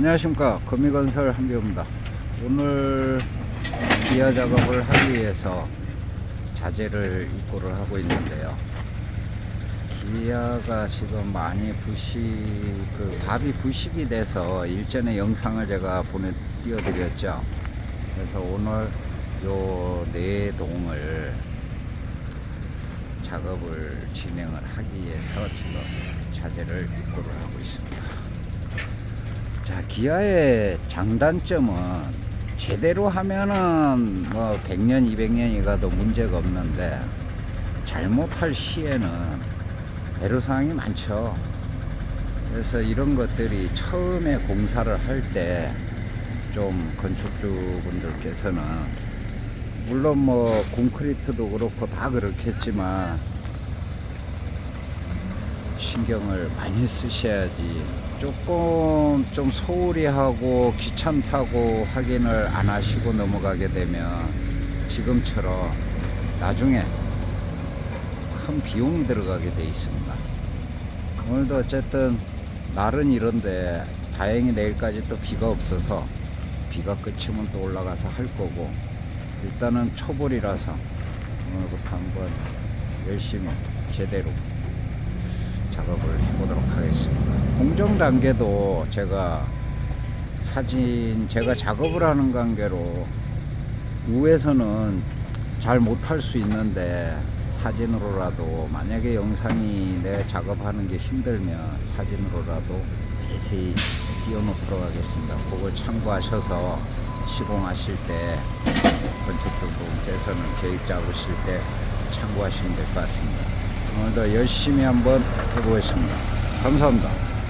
안녕하십니까. 거미건설 한비호입니다. 오늘 기아 작업을 하기 위해서 자재를 입고를 하고 있는데요. 기아가 지금 많이 부식 그 밥이 부식이 돼서 일전에 영상을 제가 보내 띄워드렸죠. 그래서 오늘 요 네 동을 작업을 진행을 하기 위해서 지금 자재를 입고를 하고 있습니다. 자, 기아의 장단점은 제대로 하면은 뭐 100년, 200년이 가도 문제가 없는데 잘못할 시에는 애로사항이 많죠. 그래서 이런 것들이 처음에 공사를 할 때 좀 건축주분들께서는 물론 뭐 콘크리트도 그렇고 다 그렇겠지만 신경을 많이 쓰셔야지 조금 좀 소홀히 하고 귀찮다고 확인을 안 하시고 넘어가게 되면 지금처럼 나중에 큰 비용이 들어가게 돼 있습니다. 오늘도 어쨌든 날은 이런데 다행히 내일까지 또 비가 없어서 비가 그치면 또 올라가서 할 거고 일단은 초벌이라서 오늘부터 한번 열심히 제대로 작업을 해보도록 하겠습니다. 공정 단계도 제가 사진 제가 작업을 하는 관계로 위에서는 잘 못할 수 있는데 사진으로라도 만약에 영상이 내 작업하는 게 힘들면 사진으로라도 세세히 띄워놓도록 하겠습니다. 그걸 참고하셔서 시공하실 때 건축주분께서는 계획 잡으실 때 참고하시면 될 것 같습니다. 오늘도 열심히 한번 해보겠습니다. 감사합니다.